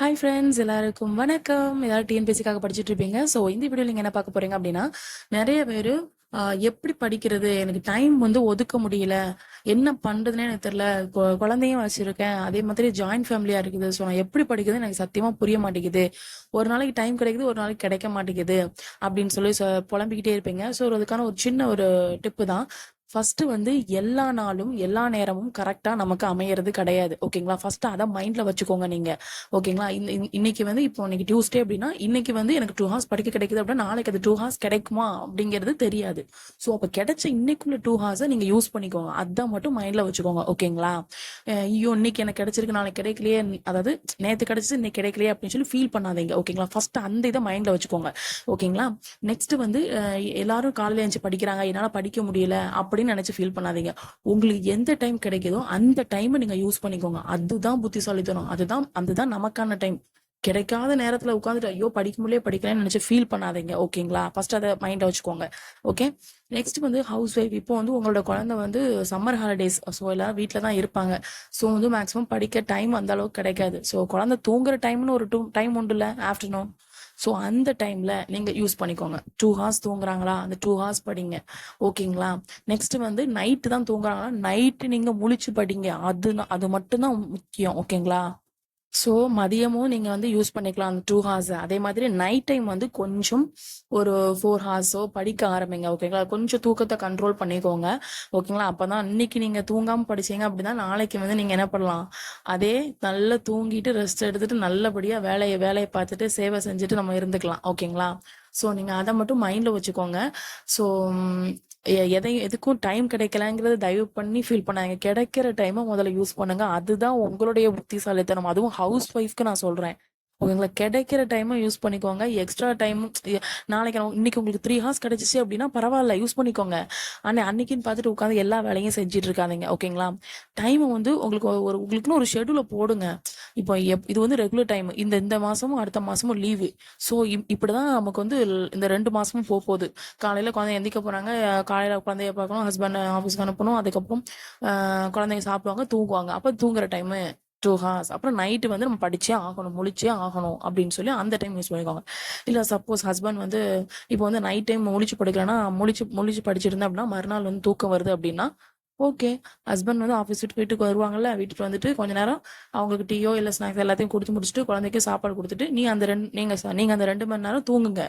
Hi friends எல்லாருக்கும் வணக்கம். எல்லாரும் டிஎன்பிஎஸ்சிக்காக படிச்சுட்டு இருப்பீங்க. ஸோ இந்த வீடியோ நீங்கள் என்ன பார்க்க போறீங்க அப்படின்னா நிறைய பேர் எப்படி படிக்கிறது எனக்கு டைம் வந்து ஒதுக்க முடியல. என்ன பண்றதுன்னே எனக்கு தெரியல. குழந்தையும் வச்சிருக்கேன். அதே மாதிரி ஜாயின்ட் ஃபேமிலியா இருக்குது. ஸோ நான் எப்படி படிக்கிறது எனக்கு சத்தியமா புரிய மாட்டேங்குது. ஒரு நாளைக்கு டைம் கிடைக்குது ஒரு நாளைக்கு கிடைக்க மாட்டேங்குது. அப்படின்னு சொல்லி புலம்பிக்கிட்டே இருப்பீங்க. ஸோ அதுக்கான ஒரு சின்ன ஒரு டிப்பு தான். ஃபர்ஸ்ட் வந்து எல்லா நாளும் எல்லா நேரமும் கரெக்டா நமக்கு அமையறது கிடையாது. ஓகேங்களா ஃபர்ஸ்ட் அதை மைண்ட்ல வச்சுக்கோங்க நீங்க. ஓகேங்களா இன்னைக்கு வந்து இப்போ இன்னைக்கு டியூஸ்டே அப்படின்னா இன்னைக்கு வந்து எனக்கு டூ ஹார்ஸ் படிக்க கிடைக்குது அப்படின்னா நாளைக்கு அது டூ ஹார்ஸ் கிடைக்குமா அப்படிங்கிறது தெரியாது. ஸோ அப்போ கிடைச்ச இன்னைக்குள்ள டூ ஹார்ஸை நீங்க யூஸ் பண்ணிக்கோங்க. அதான் மட்டும் மைண்ட்ல வச்சுக்கோங்க. ஓகேங்களா ஐயோ இன்னைக்கு எனக்கு கிடைச்சிருக்கு நாளைக்கு கிடைக்கலையே. அதாவது நேற்று கிடைச்சது இன்னைக்கு கிடைக்கலையே அப்படின்னு சொல்லி ஃபீல் பண்ணாதீங்க. ஓகேங்களா ஃபர்ஸ்ட் அந்த இதை மைண்ட்ல வச்சுக்கோங்க. ஓகேங்களா நெக்ஸ்ட் வந்து எல்லாரும் காலையில எழுந்து படிக்கிறாங்க. என்னால் படிக்க முடியல. அப்படின்னு நினைச்சு ஃபீல் பண்ணாதீங்க. உங்களுக்கு எந்த டைம் கிடைக்குதோ அந்த டைமை நீங்க யூஸ் பண்ணிக்கோங்க. அதுதான் புத்திசாலித்தனம். அதுதான் அதுதான் நமக்கான டைம் கிடைக்காத நேரத்துல உட்காந்துட்டு ஐயோ படிக்க முடியல படிக்கலன்னு நினைச்சு ஃபீல் பண்ணாதீங்க. ஓகேங்களா ஃபர்ஸ்ட் அதை மைண்டை வச்சுக்கோங்க. ஓகே நெக்ஸ்ட் வந்து ஹவுஸ் ஒய்ஃப் இப்போ வந்து உங்களோட குழந்தை வந்து சம்மர் ஹாலிடேஸ் ஸோ எல்லாரும் வீட்டில் தான் இருப்பாங்க. ஸோ வந்து மேக்ஸிமம் படிக்க டைம் அந்த அளவுக்கு கிடைக்காது. ஸோ குழந்தை தூங்குற டைம்னு ஒரு டூ டைம் உண்டுல ஆஃப்டர்நூன் ஸோ அந்த டைமில் நீங்கள் யூஸ் பண்ணிக்கோங்க. டூ ஹார்ஸ் தூங்குறாங்களா? அந்த டூ ஹார்ஸ் படிங்க. ஓகேங்களா நெக்ஸ்ட் வந்து நைட்டு தான் தூங்குறாங்களா? நைட்டு நீங்கள் முழிச்சு படிங்க. அது அது மட்டும்தான் முக்கியம். ஓகேங்களா ஸோ மதியமும் நீங்க வந்து யூஸ் பண்ணிக்கலாம் அந்த டூ ஹார்ஸ் அதே மாதிரி நைட் டைம் வந்து கொஞ்சம் ஒரு ஃபோர் ஹார்ஸோ படிக்க ஆரம்பிங்க ஓகேங்களா கொஞ்சம் தூக்கத்தை கண்ட்ரோல் பண்ணிக்கோங்க ஓகேங்களா அப்பதான் இன்னைக்கு நீங்க தூங்காம படிச்சீங்க அப்படின்னா நாளைக்கு வந்து நீங்க என்ன பண்ணலாம்? அதே நல்லா தூங்கிட்டு ரெஸ்ட் எடுத்துட்டு நல்லபடியா வேலையை வேலையை பார்த்துட்டு சேவை செஞ்சுட்டு நம்ம இருந்துக்கலாம் ஓகேங்களா ஸோ நீங்கள் அதை மட்டும் மைண்டில் வச்சுக்கோங்க. ஸோ எதையும் எதுக்கும் டைம் கிடைக்கலங்கிறத தயவு பண்ணி ஃபீல் பண்ணாங்க கிடைக்கிற டைமை முதல்ல யூஸ் பண்ணுங்க. அதுதான் உங்களுடைய புத்திசாலித்தனம். அதுவும் ஹவுஸ் ஒய்ஃப்க்கு நான் சொல்கிறேன் ஓகேங்களா கிடைக்கிற டைமை யூஸ் பண்ணிக்கோங்க. எக்ஸ்ட்ரா டைம் நாளைக்கு இன்னைக்கு உங்களுக்கு த்ரீ ஹார்ஸ் கிடைச்சிச்சு அப்படின்னா பரவாயில்ல யூஸ் பண்ணிக்கோங்க. ஆனால் அன்னைக்குன்னு பார்த்துட்டு உட்காந்து எல்லா வேலையும் செஞ்சுட்டு இருக்காதீங்க ஓகேங்களா டைமை வந்து உங்களுக்கு ஒரு உங்களுக்குன்னு ஒரு ஷெடியூலை போடுங்க. இப்போ எப் இது வந்து ரெகுலர் டைம் இந்த இந்த மாசமும் அடுத்த மாசமும் லீவு ஸோ இப்படிதான் நமக்கு வந்து இந்த ரெண்டு மாசமும் போக போகுது. காலையில குழந்தை எந்திக்க போறாங்க காலையில குழந்தைய பார்க்கணும் ஹஸ்பண்ட் ஆஃபீஸ்க்கு அனுப்பணும் அதுக்கப்புறம் குழந்தைங்க சாப்பிடுவாங்க தூங்குவாங்க. அப்போ தூங்குற டைமு டூ ஹார்ஸ் அப்புறம் நைட்டு வந்து நம்ம படிச்சே ஆகணும் முழிச்சே ஆகணும் அப்படின்னு சொல்லி அந்த டைம் யூஸ் பண்ணிக்கோங்க. இல்லை சப்போஸ் ஹஸ்பண்ட் வந்து இப்போ வந்து நைட் டைம் முழிச்சு படிக்கலன்னா முழிச்சு முழிச்சு படிச்சிருந்தேன் அப்படின்னா மறுநாள் வந்து தூக்கம் வருது அப்படின்னா ஓகே ஹஸ்பண்ட் வந்து ஆஃபீஸ் விட்டு வீட்டுக்கு வருவாங்கல்ல வீட்டுக்கு வந்துட்டு கொஞ்ச நேரம் அவங்களுக்கு டீயோ இல்லை ஸ்நாக்ஸ் எல்லாத்தையும் கொடுத்து முடிச்சுட்டு குழந்தைக்கு சாப்பாடு கொடுத்துட்டு நீ அந்த ரெண்டு நீங்கள் நீங்கள் அந்த ரெண்டு மணி நேரம் தூங்குங்க.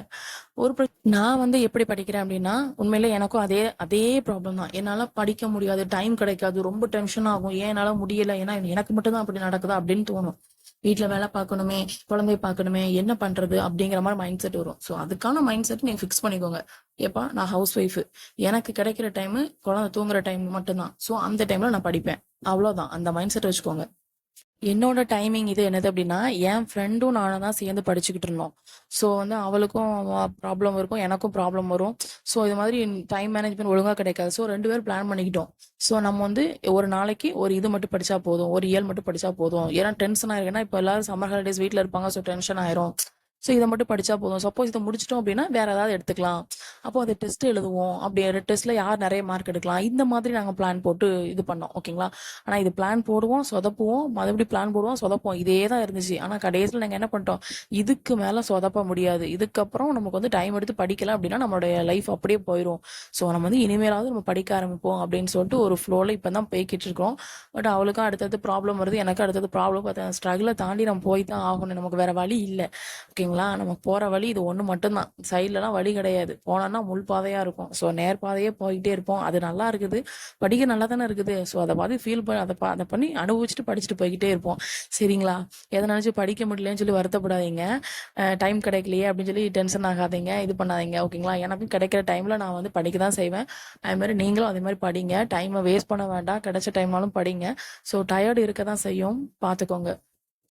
ஒரு நான் வந்து எப்படி படிக்கிறேன் அப்படின்னா உண்மையில எனக்கும் அதே அதே ப்ராப்ளம் தான். என்னால படிக்க முடியாது டைம் கிடைக்காது ரொம்ப டென்ஷன் ஆகும். ஏன் என்னால முடியல? ஏன்னா எனக்கு மட்டும்தான் அப்படி நடக்குதா அப்படின்னு தோணும். வீட்டில் வேலை பார்க்கணுமே குழந்தைய பார்க்கணுமே என்ன பண்றது அப்படிங்கிற மாதிரி மைண்ட் செட் வரும். ஸோ அதுக்கான மைண்ட் செட் நீங்க ஃபிக்ஸ் பண்ணிக்கோங்க. ஏப்பா நான் ஹவுஸ் ஒய்ஃப் எனக்கு கிடைக்கிற டைம் குழந்தை தூங்குற டைம் மட்டும்தான். ஸோ அந்த டைம்ல நான் படிப்பேன். அவ்வளவுதான். அந்த மைண்ட் செட் வச்சுக்கோங்க. என்னோட டைமிங் இது என்னது அப்படின்னா என் ஃப்ரெண்டும் நானும் தான் சேர்ந்து படிச்சுக்கிட்டு இருந்தோம். ஸோ வந்து அவளுக்கும் ப்ராப்ளம் இருக்கும் எனக்கும் ப்ராப்ளம் வரும். ஸோ இது மாதிரி டைம் மேனேஜ்மெண்ட் ஒழுங்காக கிடைக்காது. ஸோ ரெண்டு பேரும் பிளான் பண்ணிக்கிட்டோம். ஸோ நம்ம வந்து ஒரு நாளைக்கு ஒரு இது மட்டும் படித்தா போதும் ஒரு இயல் மட்டும் படித்தா போதும். ஏன்னா டென்ஷன் ஆயிருக்குன்னா இப்போ எல்லாரும் சம்மர் ஹாலிடேஸ் வீட்டில் இருப்பாங்க ஸோ டென்ஷன் ஆயிரும். ஸோ இதை மட்டும் படித்தா போதும். சப்போஸ் இதை முடிச்சிட்டோம் அப்படின்னா வேற ஏதாவது எடுத்துக்கலாம். அப்போ அதை டெஸ்ட் எழுதுவோம். அப்படி டெஸ்ட்ல யார் நிறைய மார்க் எடுக்கலாம். இந்த மாதிரி நாங்கள் பிளான் போட்டு இது பண்ணோம். ஓகேங்களா ஆனால் இது பிளான் போடுவோம் சொதப்புவோம். மறுபடியும் பிளான் போடுவோம் சொதப்போம் இதே தான் இருந்துச்சு. ஆனால் கடைசியில் நாங்கள் என்ன பண்ணிட்டோம்? இதுக்கு மேலே சொதப்ப முடியாது. இதுக்கப்புறம் நமக்கு வந்து டைம் எடுத்து படிக்கல அப்படின்னா நம்மளுடைய லைஃப் அப்படியே போயிடும் ஸோ நம்ம வந்து இனிமேலாவது நம்ம படிக்க ஆரம்பிப்போம் அப்படின்னு சொல்லிட்டு ஒரு ஃப்ளோவில் இப்போ தான் போய்கிட்டு இருக்கோம் பட் அவளுக்கும் அடுத்தது ப்ராப்ளம் வருது. எனக்கு அடுத்தது ப்ராப்ளம் பார்த்தா ஸ்ட்ரகிளை தாண்டி நம்ம போய் தான் ஆகணும். நமக்கு வேற வழி இல்லை. ஓகே ஓகேங்களா நம்ம போகிற வழி இது ஒன்று மட்டும்தான். சைட்லலாம் வழி கிடையாது. போனோம்னா முள் பாதையாக இருக்கும். ஸோ நேர் பாதையே போயிட்டே இருப்போம். அது நல்லா இருக்குது. படிக்க நல்லா தானே இருக்குது. ஸோ அதை பார்த்து ஃபீல் பண்ணி அதை பா- அதை பண்ணி அனுபவிச்சுட்டு படிச்சுட்டு போய்கிட்டே இருப்போம். சரிங்களா? எதை நினச்சி படிக்க முடியலன்னு சொல்லி வருத்தப்படாதீங்க. டைம் கிடைக்கலையே அப்படின்னு சொல்லி டென்ஷன் ஆகாதீங்க. இது பண்ணாதீங்க. ஓகேங்களா எனக்கும் கிடைக்கிற டைமில் நான் வந்து படிக்க தான் செய்வேன். அதுமாதிரி நீங்களும் அதே மாதிரி படிங்க. டைமை வேஸ்ட் பண்ண வேண்டாம். கிடைச்ச டைம்னாலும் படிங்க. ஸோ டயர்டு இருக்க தான் செய்யும். பார்த்துக்கோங்க